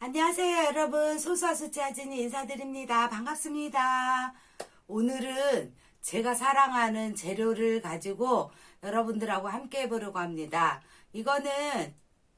안녕하세요 여러분. 소수아수치 아진이 인사드립니다. 반갑습니다. 오늘은 제가 사랑하는 재료를 가지고 여러분들하고 함께 해보려고 합니다. 이거는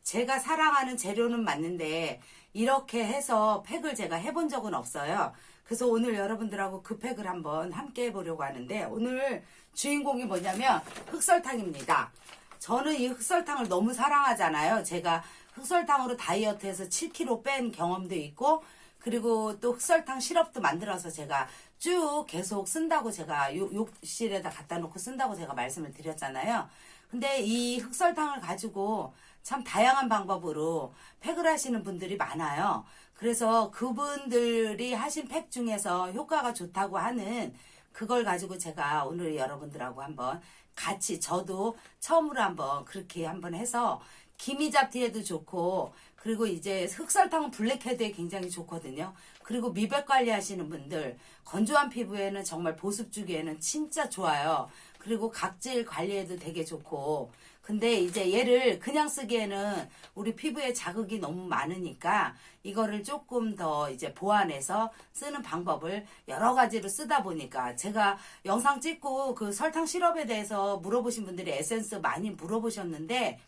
제가 사랑하는 재료는 맞는데 이렇게 해서 팩을 제가 해본 적은 없어요. 그래서 오늘 여러분들하고 그 팩을 한번 함께 해보려고 하는데 오늘 주인공이 뭐냐면 흑설탕입니다. 저는 이 흑설탕을 너무 사랑하잖아요. 제가 흑설탕으로 다이어트해서 7kg 뺀 경험도 있고, 그리고 또 흑설탕 시럽도 만들어서 제가 쭉 계속 쓴다고 제가 욕- 욕실에다 갖다 놓고 쓴다고 제가 말씀을 드렸잖아요. 근데 이 흑설탕을 가지고 참 다양한 방법으로 팩을 하시는 분들이 많아요. 그래서 그분들이 하신 팩 중에서 효과가 좋다고 하는 그걸 가지고 제가 오늘 여러분들하고 한번 같이 저도 처음으로 한번 그렇게 한번 해서 기미 잡티에도 좋고 그리고 이제 흑설탕은 블랙헤드에 굉장히 좋거든요. 그리고 미백 관리 하시는 분들 건조한 피부에는 정말 보습 주기에는 진짜 좋아요. 그리고 각질 관리에도 되게 좋고 근데 이제 얘를 그냥 쓰기에는 우리 피부에 자극이 너무 많으니까 이거를 조금 더 이제 보완해서 쓰는 방법을 여러 가지로 쓰다 보니까 제가 영상 찍고 그 설탕 시럽에 대해서 물어보신 분들이 에센스 많이 물어보셨는데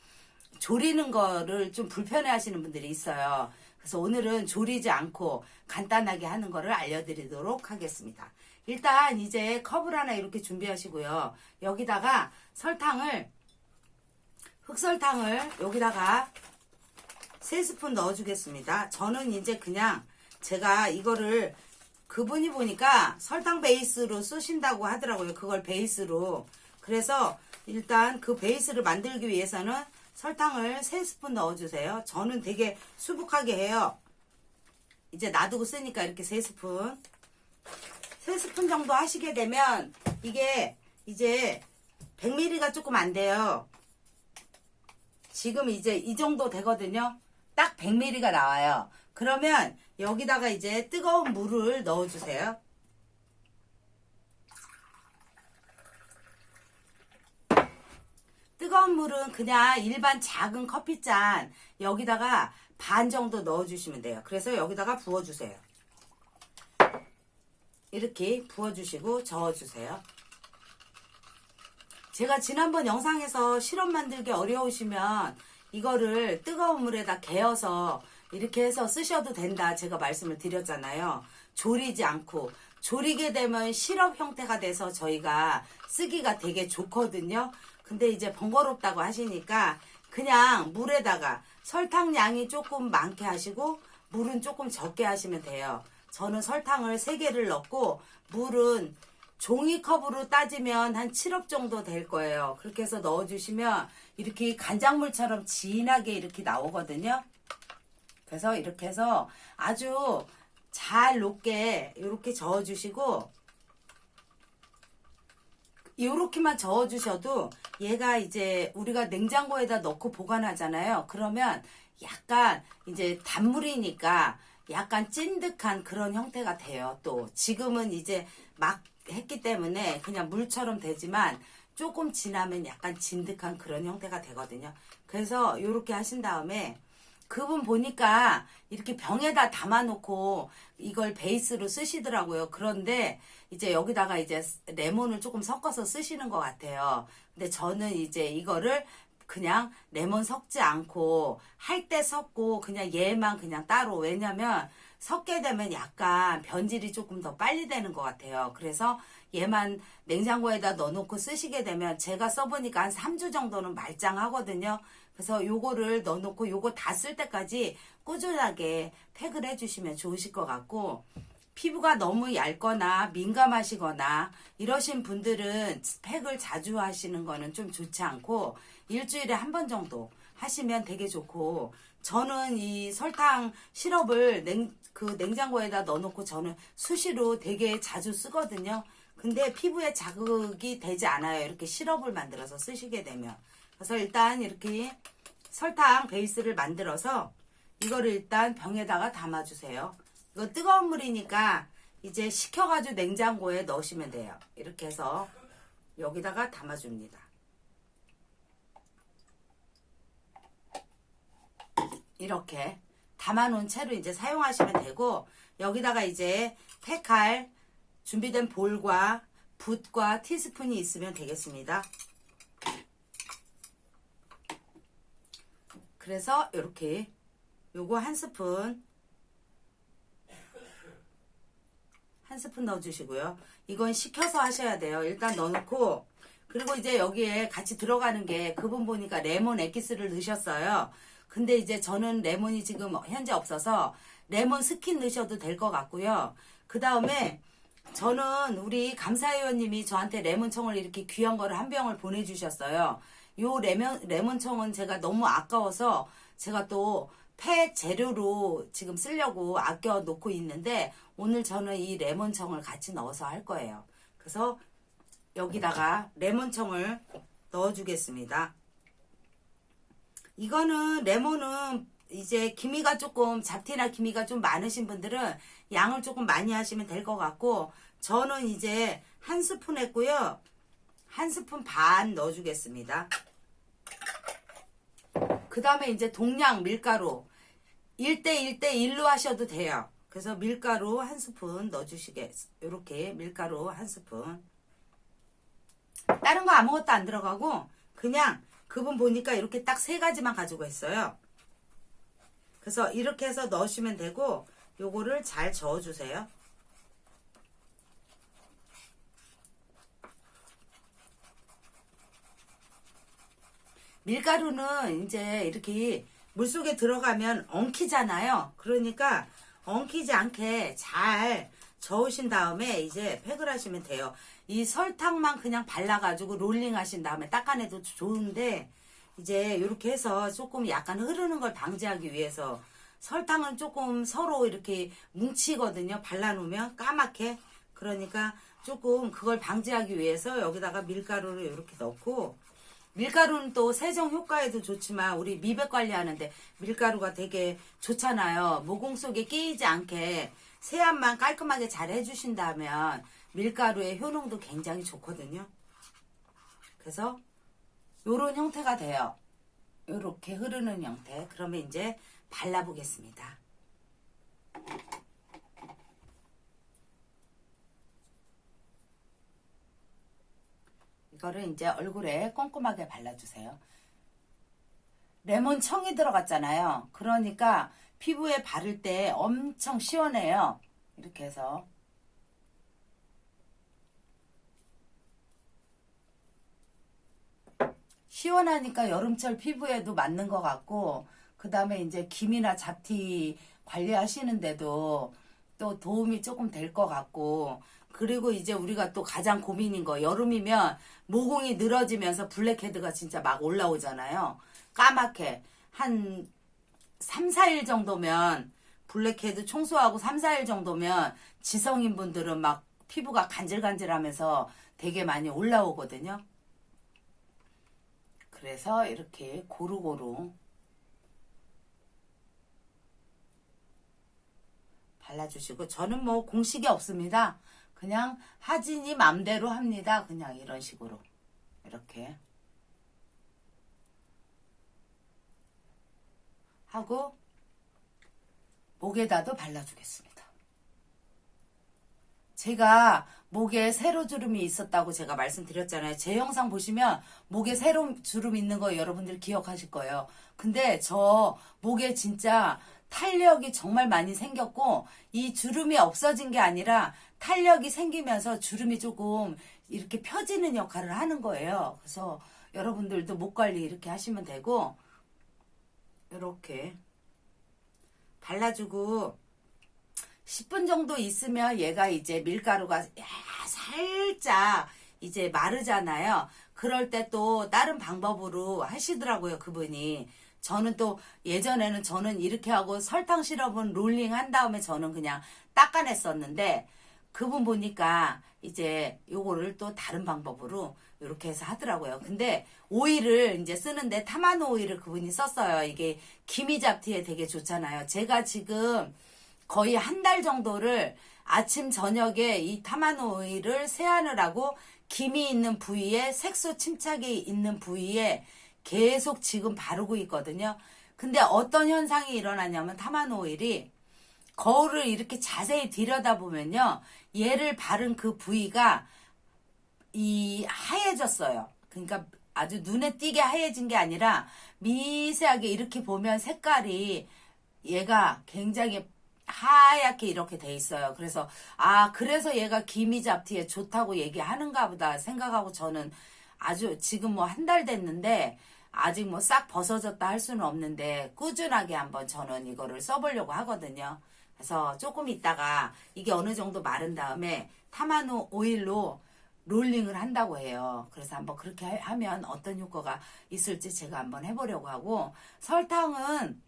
조리는 거를 좀 불편해 하시는 분들이 있어요. 그래서 오늘은 조리지 않고 간단하게 하는 거를 알려드리도록 하겠습니다. 일단 이제 컵을 하나 이렇게 준비하시고요. 여기다가 설탕을 흑설탕을 여기다가 세 스푼 넣어주겠습니다. 저는 이제 그냥 제가 이거를 그분이 보니까 설탕 베이스로 쓰신다고 하더라고요. 그걸 베이스로. 그래서 일단 그 베이스를 만들기 위해서는 설탕을 세 스푼 넣어주세요. 저는 되게 수북하게 해요. 이제 놔두고 쓰니까 이렇게 세 스푼. 세 스푼 정도 하시게 되면 이게 이제 100ml가 조금 안 돼요. 지금 이제 이 정도 되거든요. 딱 100ml가 나와요. 그러면 여기다가 이제 뜨거운 물을 넣어주세요. 뜨거운 물은 그냥 일반 작은 커피잔 여기다가 반 정도 넣어주시면 돼요. 그래서 여기다가 부어주세요. 이렇게 부어주시고 저어주세요. 제가 지난번 영상에서 시럽 만들기 어려우시면 이거를 뜨거운 물에다 개어서 이렇게 해서 쓰셔도 된다 제가 말씀을 드렸잖아요. 조리지 않고 조리게 되면 시럽 형태가 돼서 저희가 쓰기가 되게 좋거든요. 근데 이제 번거롭다고 하시니까 그냥 물에다가 설탕 양이 조금 많게 하시고 물은 조금 적게 하시면 돼요. 저는 설탕을 3개를 넣고 물은 종이컵으로 따지면 한 7업 정도 될 거예요. 그렇게 해서 넣어주시면 이렇게 간장물처럼 진하게 이렇게 나오거든요. 그래서 이렇게 해서 아주 잘 녹게 이렇게 저어주시고 이렇게만 저어주셔도 얘가 이제 우리가 냉장고에다 넣고 보관하잖아요. 그러면 약간 이제 단물이니까 약간 찐득한 그런 형태가 돼요. 또 지금은 이제 막 했기 때문에 그냥 물처럼 되지만 조금 지나면 약간 진득한 그런 형태가 되거든요. 그래서 이렇게 하신 다음에 그분 보니까 이렇게 병에다 담아놓고 이걸 베이스로 쓰시더라고요. 그런데 이제 여기다가 이제 레몬을 조금 섞어서 쓰시는 것 같아요. 근데 저는 이제 이거를 그냥 레몬 섞지 않고 할 때 섞고 그냥 얘만 그냥 따로 왜냐면 섞게 되면 약간 변질이 조금 더 빨리 되는 것 같아요. 그래서 얘만 냉장고에다 넣어놓고 쓰시게 되면 제가 써보니까 한 3주 정도는 말짱하거든요. 그래서 요거를 넣어놓고 요거 다 쓸 때까지 꾸준하게 팩을 해주시면 좋으실 것 같고 피부가 너무 얇거나 민감하시거나 이러신 분들은 팩을 자주 하시는 거는 좀 좋지 않고 일주일에 한 번 정도 하시면 되게 좋고 저는 이 설탕 시럽을 냉, 그 냉장고에다 넣어놓고 저는 수시로 되게 자주 쓰거든요. 근데 피부에 자극이 되지 않아요. 이렇게 시럽을 만들어서 쓰시게 되면. 그래서 일단 이렇게 설탕 베이스를 만들어서 이거를 일단 병에다가 담아주세요. 이거 뜨거운 물이니까 이제 식혀가지고 냉장고에 넣으시면 돼요. 이렇게 해서 여기다가 담아줍니다. 이렇게 담아놓은 채로 이제 사용하시면 되고 여기다가 이제 팩할 준비된 볼과 붓과 티스푼이 있으면 되겠습니다. 그래서 이렇게 요거 한 스푼 한 스푼 넣어주시고요. 이건 식혀서 하셔야 돼요. 일단 넣어놓고 그리고 이제 여기에 같이 들어가는 게 그분 보니까 레몬 에기스를 넣으셨어요. 근데 이제 저는 레몬이 지금 현재 없어서 레몬 스킨 넣으셔도 될 것 같고요. 그 다음에 저는 우리 감사회원님이 저한테 레몬청을 이렇게 귀한 거를 한 병을 보내주셨어요. 요 레몬, 레몬청은 제가 너무 아까워서 제가 또 폐 재료로 지금 쓰려고 아껴 놓고 있는데 오늘 저는 이 레몬청을 같이 넣어서 할 거예요. 그래서 여기다가 레몬청을 넣어주겠습니다. 이거는 레몬은 이제 기미가 조금 잡티나 기미가 좀 많으신 분들은 양을 조금 많이 하시면 될 것 같고 저는 이제 한 스푼 했고요. 한 스푼 반 넣어주겠습니다. 그 다음에 이제 동량 밀가루 1대 1대 1로 하셔도 돼요. 그래서 밀가루 한 스푼 넣어주시겠, 요렇게 밀가루 한 스푼. 다른 거 아무것도 안 들어가고 그냥 그분 보니까 이렇게 딱 세 가지만 가지고 있어요. 그래서 이렇게 해서 넣으시면 되고 요거를 잘 저어주세요. 밀가루는 이제 이렇게 물속에 들어가면 엉키잖아요. 그러니까 엉키지 않게 잘 저으신 다음에 이제 팩을 하시면 돼요. 이 설탕만 그냥 발라가지고 롤링 하신 다음에 닦아내도 좋은데 이제 이렇게 해서 조금 약간 흐르는 걸 방지하기 위해서 설탕은 조금 서로 이렇게 뭉치거든요. 발라놓으면 까맣게. 그러니까 조금 그걸 방지하기 위해서 여기다가 밀가루를 이렇게 넣고 밀가루는 또 세정 효과에도 좋지만 우리 미백 관리하는데 밀가루가 되게 좋잖아요. 모공 속에 끼이지 않게 세안만 깔끔하게 잘 해주신다면 밀가루의 효능도 굉장히 좋거든요. 그래서 요런 형태가 돼요. 요렇게 흐르는 형태. 그러면 이제 발라보겠습니다. 이거를 이제 얼굴에 꼼꼼하게 발라주세요. 레몬 청이 들어갔잖아요. 그러니까 피부에 바를 때 엄청 시원해요. 이렇게 해서. 시원하니까 여름철 피부에도 맞는 것 같고, 그 다음에 이제 김이나 잡티 관리하시는데도 또 도움이 조금 될 것 같고, 그리고 이제 우리가 또 가장 고민인 거, 여름이면 모공이 늘어지면서 블랙헤드가 진짜 막 올라오잖아요. 까맣게. 한 3, 4일 정도면, 블랙헤드 청소하고 3, 4일 정도면 지성인 분들은 막 피부가 간질간질하면서 되게 많이 올라오거든요. 그래서 이렇게 고루고루 발라주시고 저는 뭐 공식이 없습니다. 그냥 하진이 맘대로 합니다. 그냥 이런 식으로 이렇게 하고 목에다도 발라주겠습니다. 제가 목에 세로 주름이 있었다고 제가 말씀드렸잖아요. 제 영상 보시면 목에 세로 주름 있는 거 여러분들 기억하실 거예요. 근데 저 목에 진짜 탄력이 정말 많이 생겼고 이 주름이 없어진 게 아니라 탄력이 생기면서 주름이 조금 이렇게 펴지는 역할을 하는 거예요. 그래서 여러분들도 목 관리 이렇게 하시면 되고 이렇게 발라주고 10분 정도 있으면 얘가 이제 밀가루가 야, 살짝 이제 마르잖아요. 그럴 때 또 다른 방법으로 하시더라고요, 그분이. 저는 또 예전에는 저는 이렇게 하고 설탕 시럽은 롤링 한 다음에 저는 그냥 닦아냈었는데 그분 보니까 이제 요거를 또 다른 방법으로 이렇게 해서 하더라고요. 근데 오일을 이제 쓰는데 타마노 오일을 그분이 썼어요. 이게 기미 잡티에 되게 좋잖아요. 제가 지금 거의 한 달 정도를 아침 저녁에 이 타마노 오일을 세안을 하고 김이 있는 부위에 색소 침착이 있는 부위에 계속 지금 바르고 있거든요. 근데 어떤 현상이 일어나냐면 타마노 오일이 거울을 이렇게 자세히 들여다보면요. 얘를 바른 그 부위가 이 하얘졌어요. 그러니까 아주 눈에 띄게 하얘진 게 아니라 미세하게 이렇게 보면 색깔이 얘가 굉장히 하얗게 이렇게 돼 있어요. 그래서 아 그래서 얘가 기미 잡티에 좋다고 얘기하는가 보다 생각하고 저는 아주 지금 뭐 한 달 됐는데 아직 뭐 싹 벗어졌다 할 수는 없는데 꾸준하게 한번 저는 이거를 써보려고 하거든요. 그래서 조금 있다가 이게 어느 정도 마른 다음에 타마노 오일로 롤링을 한다고 해요. 그래서 한번 그렇게 하- 하면 어떤 효과가 있을지 제가 한번 해보려고 하고 설탕은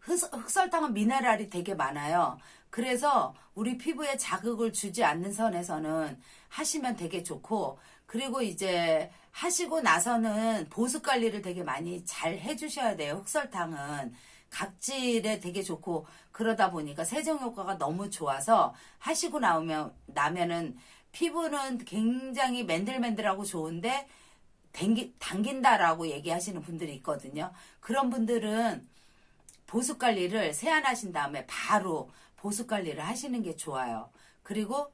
흑- 흑설탕은 미네랄이 되게 많아요. 그래서 우리 피부에 자극을 주지 않는 선에서는 하시면 되게 좋고, 그리고 이제 하시고 나서는 보습 관리를 되게 많이 잘 해주셔야 돼요. 흑설탕은. 각질에 되게 좋고, 그러다 보니까 세정 효과가 너무 좋아서 하시고 나오면, 나면은 피부는 굉장히 맨들맨들하고 좋은데, 당기, 당긴다라고 얘기하시는 분들이 있거든요. 그런 분들은 보습 관리를 세안하신 다음에 바로 보습 관리를 하시는 게 좋아요. 그리고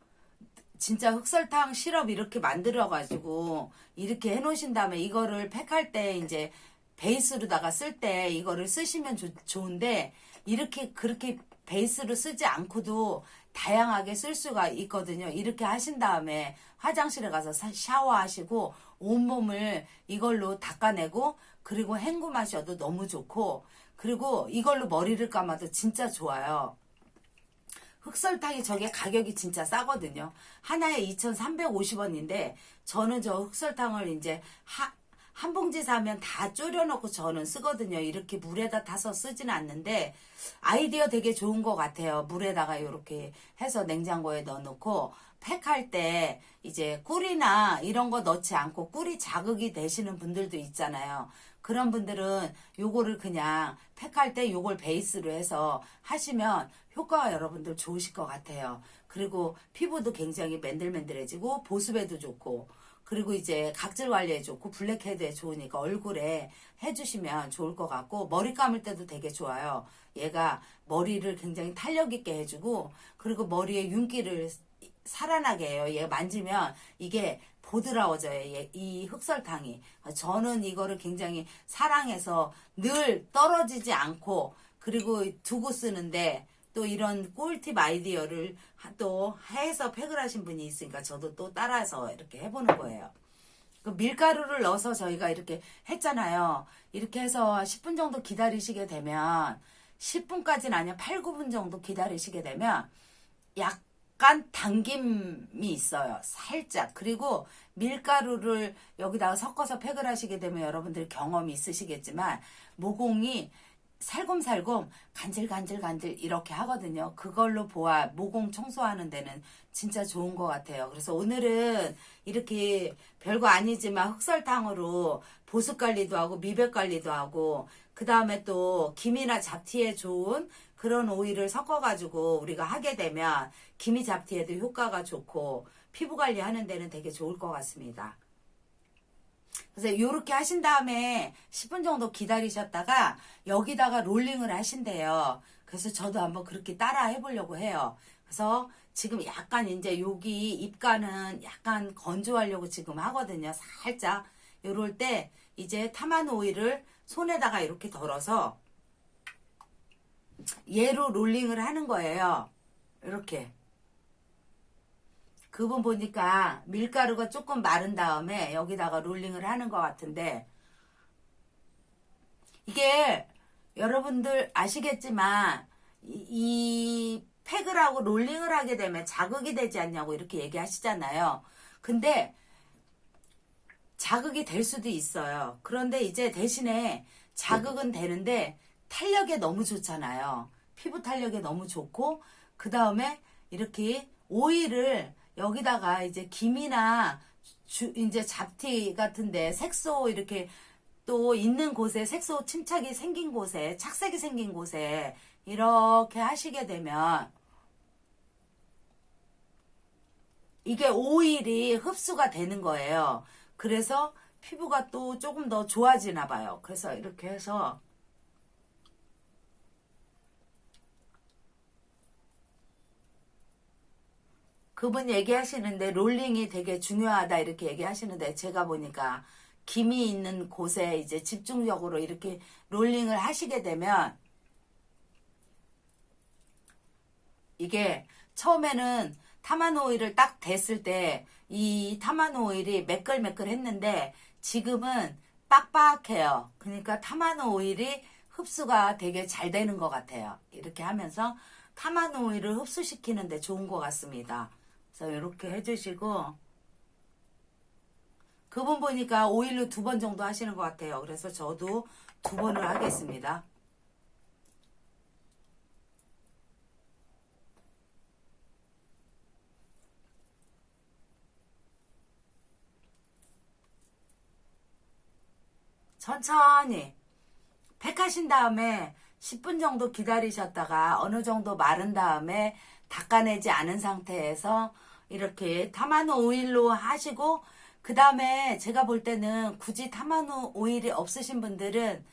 진짜 흑설탕 시럽 이렇게 만들어 가지고 이렇게 해 놓으신 다음에 이거를 팩할 때 이제 베이스로다가 쓸 때 이거를 쓰시면 좋, 좋은데 이렇게 그렇게 베이스로 쓰지 않고도 다양하게 쓸 수가 있거든요. 이렇게 하신 다음에 화장실에 가서 사- 샤워하시고 온몸을 이걸로 닦아내고 그리고 헹굼하셔도 너무 좋고 그리고 이걸로 머리를 감아도 진짜 좋아요. 흑설탕이 저게 가격이 진짜 싸거든요. 하나에 2,350원인데 저는 저 흑설탕을 이제 하, 한 봉지 사면 다 졸여놓고 저는 쓰거든요. 이렇게 물에다 타서 쓰지는 않는데 아이디어 되게 좋은 것 같아요. 물에다가 이렇게 해서 냉장고에 넣어놓고 팩할 때 이제 꿀이나 이런 거 넣지 않고 꿀이 자극이 되시는 분들도 있잖아요. 그런 분들은 요거를 그냥 팩할 때 요걸 베이스로 해서 하시면 효과가 여러분들 좋으실 것 같아요. 그리고 피부도 굉장히 맨들맨들해지고 보습에도 좋고 그리고 이제 각질 관리에 좋고 블랙헤드에 좋으니까 얼굴에 해주시면 좋을 것 같고 머리 감을 때도 되게 좋아요. 얘가 머리를 굉장히 탄력 있게 해주고 그리고 머리에 윤기를 살아나게 해요. 얘 만지면 이게 보드라워져요. 얘, 이 흑설탕이. 저는 이거를 굉장히 사랑해서 늘 떨어지지 않고 그리고 두고 쓰는데 또 이런 꿀팁 아이디어를 하- 또 해서 팩을 하신 분이 있으니까 저도 또 따라서 이렇게 해보는 거예요. 그 밀가루를 넣어서 저희가 이렇게 했잖아요. 이렇게 해서 10분 정도 기다리시게 되면 10분까지는 아니야 8, 9분 정도 기다리시게 되면 약간 당김이 있어요. 살짝. 그리고 밀가루를 여기다가 섞어서 팩을 하시게 되면 여러분들 경험이 있으시겠지만 모공이 살곰살곰 간질간질간질 이렇게 하거든요. 그걸로 보아 모공 청소하는 데는 진짜 좋은 것 같아요. 그래서 오늘은 이렇게 별거 아니지만 흑설탕으로 보습 관리도 하고 미백 관리도 하고 그 다음에 또 김이나 잡티에 좋은 그런 오일을 섞어가지고 우리가 하게 되면 기미 잡티에도 효과가 좋고 피부 관리하는 데는 되게 좋을 것 같습니다. 그래서 이렇게 하신 다음에 10분 정도 기다리셨다가 여기다가 롤링을 하신대요. 그래서 저도 한번 그렇게 따라 해보려고 해요. 그래서 지금 약간 이제 여기 입가는 약간 건조하려고 지금 하거든요. 살짝. 요럴 때 이제 타마노 오일을 손에다가 이렇게 덜어서 얘로 롤링을 하는 거예요. 이렇게. 그분 보니까 밀가루가 조금 마른 다음에 여기다가 롤링을 하는 것 같은데 이게 여러분들 아시겠지만 이, 이 팩을 하고 롤링을 하게 되면 자극이 되지 않냐고 이렇게 얘기하시잖아요. 근데 자극이 될 수도 있어요. 그런데 이제 대신에 자극은 되는데 탄력에 너무 좋잖아요. 피부 탄력에 너무 좋고 그 다음에 이렇게 오일을 여기다가 이제 김이나 주, 이제 잡티 같은데 색소 이렇게 또 있는 곳에 색소 침착이 생긴 곳에 착색이 생긴 곳에 이렇게 하시게 되면 이게 오일이 흡수가 되는 거예요. 그래서 피부가 또 조금 더 좋아지나 봐요. 그래서 이렇게 해서 그분 얘기하시는데 롤링이 되게 중요하다 이렇게 얘기하시는데 제가 보니까 김이 있는 곳에 이제 집중적으로 이렇게 롤링을 하시게 되면 이게 처음에는 타마노 오일을 딱 댔을 때 이 타마노 오일이 매끌매끌 했는데 지금은 빡빡해요. 그러니까 타마노 오일이 흡수가 되게 잘 되는 것 같아요. 이렇게 하면서 타마노 오일을 흡수시키는데 좋은 것 같습니다. 그래서 이렇게 해주시고 그분 보니까 오일로 두 번 정도 하시는 것 같아요. 그래서 저도 두 번을 하겠습니다. 천천히 팩하신 다음에 10분 정도 기다리셨다가 어느 정도 마른 다음에 닦아내지 않은 상태에서 이렇게 타마노 오일로 하시고 그 다음에 제가 볼 때는 굳이 타마노 오일이 없으신 분들은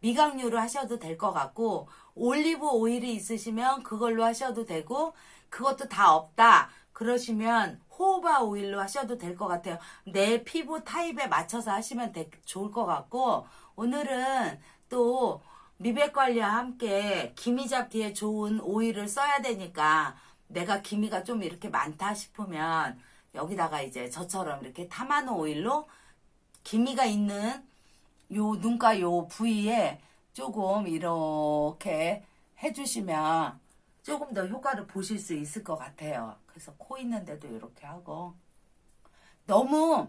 미각류로 하셔도 될 것 같고 올리브 오일이 있으시면 그걸로 하셔도 되고 그것도 다 없다 그러시면 호호바 오일로 하셔도 될 것 같아요. 내 피부 타입에 맞춰서 하시면 되- 좋을 것 같고 오늘은 또 미백 관리와 함께 기미 잡기에 좋은 오일을 써야 되니까 내가 기미가 좀 이렇게 많다 싶으면 여기다가 이제 저처럼 이렇게 타마노 오일로 기미가 있는 요 눈가 요 부위에 조금 이렇게 해주시면 조금 더 효과를 보실 수 있을 것 같아요. 그래서 코 있는데도 이렇게 하고 너무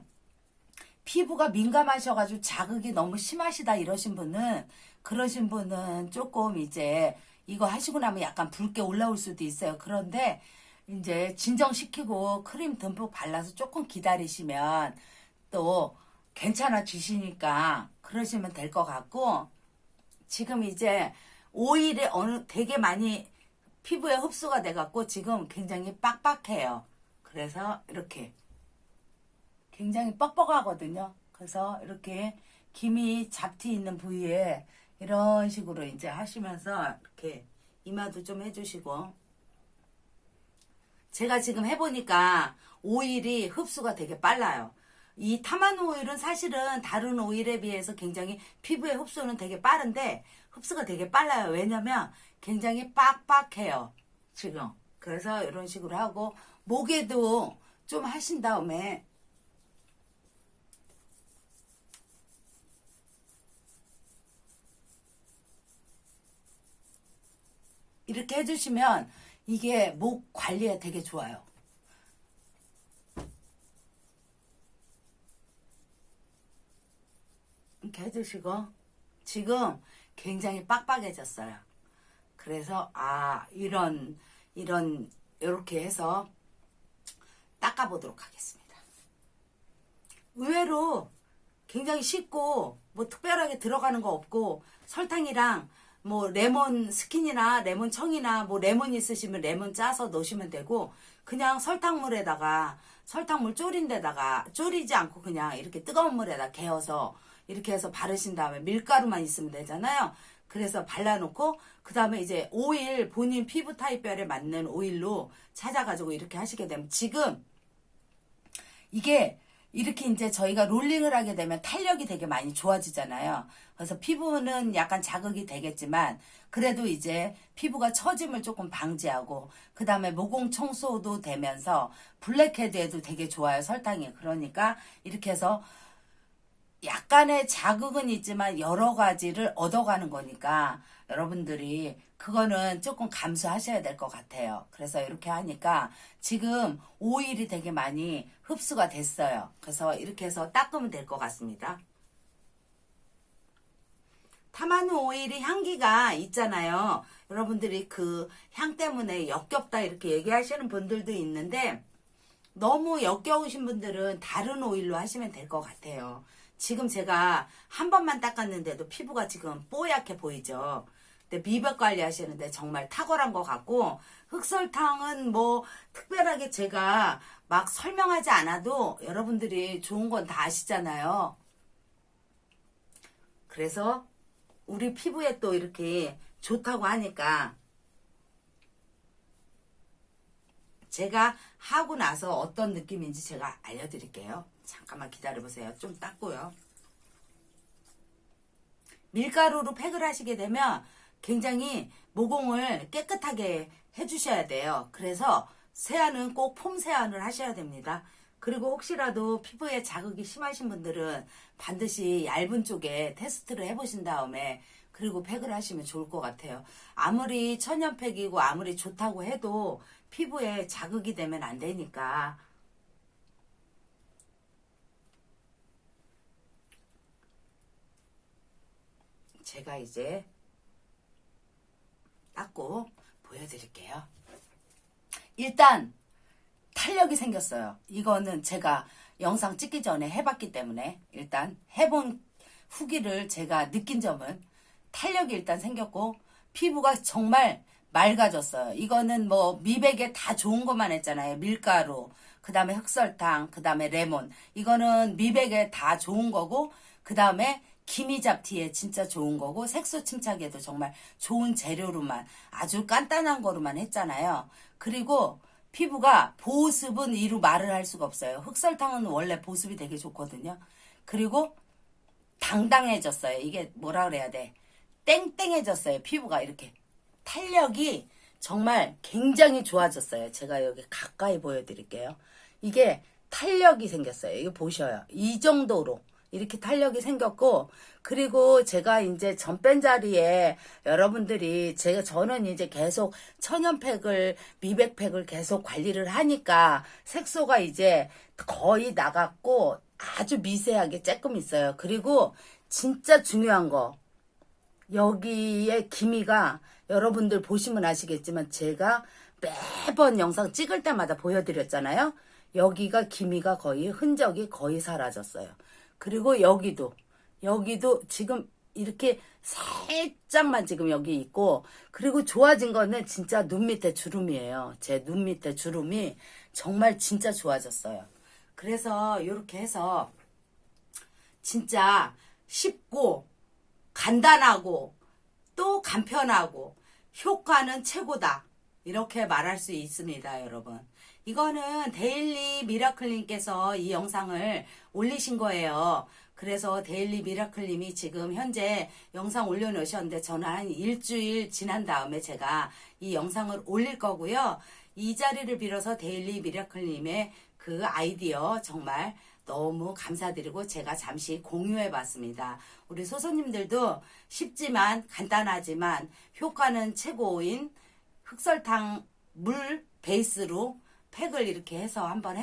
피부가 민감하셔가지고 자극이 너무 심하시다 이러신 분은 그러신 분은 조금 이제 이거 하시고 나면 약간 붉게 올라올 수도 있어요. 그런데 이제 진정시키고 크림 듬뿍 발라서 조금 기다리시면 또 괜찮아지시니까 그러시면 될 것 같고 지금 이제 오일이 어느 되게 많이 피부에 흡수가 돼갖고 지금 굉장히 빡빡해요. 그래서 이렇게 굉장히 뻑뻑하거든요. 그래서 이렇게 김이 잡티 있는 부위에 이런 식으로 이제 하시면서 이렇게 이마도 좀 해주시고 제가 지금 해보니까 오일이 흡수가 되게 빨라요. 이 타마노 오일은 사실은 다른 오일에 비해서 굉장히 피부의 흡수는 되게 빠른데 흡수가 되게 빨라요. 왜냐면 굉장히 빡빡해요. 지금. 그래서 이런 식으로 하고 목에도 좀 하신 다음에 이렇게 해주시면 이게 목 관리에 되게 좋아요. 이렇게 해주시고 지금 굉장히 빡빡해졌어요. 그래서 아 이런 이런 이렇게 해서 닦아보도록 하겠습니다. 의외로 굉장히 쉽고 뭐 특별하게 들어가는 거 없고 설탕이랑 뭐 레몬 스킨이나 레몬 청이나 뭐 레몬 있으시면 레몬 짜서 넣으시면 되고 그냥 설탕물에다가 설탕물 졸인 데다가 졸이지 않고 그냥 이렇게 뜨거운 물에다 개어서 이렇게 해서 바르신 다음에 밀가루만 있으면 되잖아요. 그래서 발라놓고 그 다음에 이제 오일 본인 피부 타입별에 맞는 오일로 찾아가지고 이렇게 하시게 되면 지금 이게 이렇게 이제 저희가 롤링을 하게 되면 탄력이 되게 많이 좋아지잖아요. 그래서 피부는 약간 자극이 되겠지만 그래도 이제 피부가 처짐을 조금 방지하고 그 다음에 모공 청소도 되면서 블랙헤드에도 되게 좋아요. 설탕이. 그러니까 이렇게 해서 약간의 자극은 있지만 여러 가지를 얻어가는 거니까 여러분들이 그거는 조금 감수하셔야 될 것 같아요. 그래서 이렇게 하니까 지금 오일이 되게 많이 흡수가 됐어요. 그래서 이렇게 해서 닦으면 될 것 같습니다. 타마누 오일이 향기가 있잖아요. 여러분들이 그 향 때문에 역겹다 이렇게 얘기하시는 분들도 있는데 너무 역겨우신 분들은 다른 오일로 하시면 될 것 같아요. 지금 제가 한 번만 닦았는데도 피부가 지금 뽀얗게 보이죠. 근데 미백 관리 하시는데 정말 탁월한 것 같고 흑설탕은 뭐 특별하게 제가 막 설명하지 않아도 여러분들이 좋은 건 다 아시잖아요. 그래서 우리 피부에 또 이렇게 좋다고 하니까 제가 하고 나서 어떤 느낌인지 제가 알려드릴게요. 잠깐만 기다려보세요. 좀 닦고요. 밀가루로 팩을 하시게 되면 굉장히 모공을 깨끗하게 해주셔야 돼요. 그래서 세안은 꼭 폼 세안을 하셔야 됩니다. 그리고 혹시라도 피부에 자극이 심하신 분들은 반드시 얇은 쪽에 테스트를 해보신 다음에 그리고 팩을 하시면 좋을 것 같아요. 아무리 천연팩이고 아무리 좋다고 해도 피부에 자극이 되면 안 되니까 제가 이제 닦고 보여드릴게요. 일단 탄력이 생겼어요. 이거는 제가 영상 찍기 전에 해봤기 때문에 일단 해본 후기를 제가 느낀 점은 탄력이 일단 생겼고 피부가 정말 맑아졌어요. 이거는 뭐 미백에 다 좋은 것만 했잖아요. 밀가루, 그 다음에 흑설탕, 그 다음에 레몬. 이거는 미백에 다 좋은 거고 그 다음에 기미 잡티에 진짜 좋은 거고 색소 침착에도 정말 좋은 재료로만 아주 간단한 거로만 했잖아요. 그리고 피부가 보습은 이루 말을 할 수가 없어요. 흑설탕은 원래 보습이 되게 좋거든요. 그리고 당당해졌어요. 이게 뭐라 그래야 돼? 땡땡해졌어요. 피부가 이렇게 탄력이 정말 굉장히 좋아졌어요. 제가 여기 가까이 보여드릴게요. 이게 탄력이 생겼어요. 이거 보셔요. 이 정도로 이렇게 탄력이 생겼고 그리고 제가 이제 전뺀 자리에 여러분들이 제가 저는 이제 계속 천연팩을 미백팩을 계속 관리를 하니까 색소가 이제 거의 나갔고 아주 미세하게 조금 있어요. 그리고 진짜 중요한 거 여기에 기미가 여러분들 보시면 아시겠지만 제가 매번 영상 찍을 때마다 보여드렸잖아요. 여기가 기미가 거의 흔적이 거의 사라졌어요. 그리고 여기도 여기도 지금 이렇게 살짝만 지금 여기 있고 그리고 좋아진 거는 진짜 눈 밑에 주름이에요. 제 눈 밑에 주름이 정말 진짜 좋아졌어요. 그래서 이렇게 해서 진짜 쉽고 간단하고 또 간편하고 효과는 최고다. 이렇게 말할 수 있습니다, 여러분. 이거는 데일리 미라클님께서 이 영상을 올리신 거예요. 그래서 데일리 미라클님이 지금 현재 영상 올려놓으셨는데 저는 한 일주일 지난 다음에 제가 이 영상을 올릴 거고요. 이 자리를 빌어서 데일리 미라클님의 그 아이디어 정말 너무 감사드리고 제가 잠시 공유해 봤습니다. 우리 소소님들도 쉽지만 간단하지만 효과는 최고인 흑설탕 물 베이스로 팩을 이렇게 해서 한번 해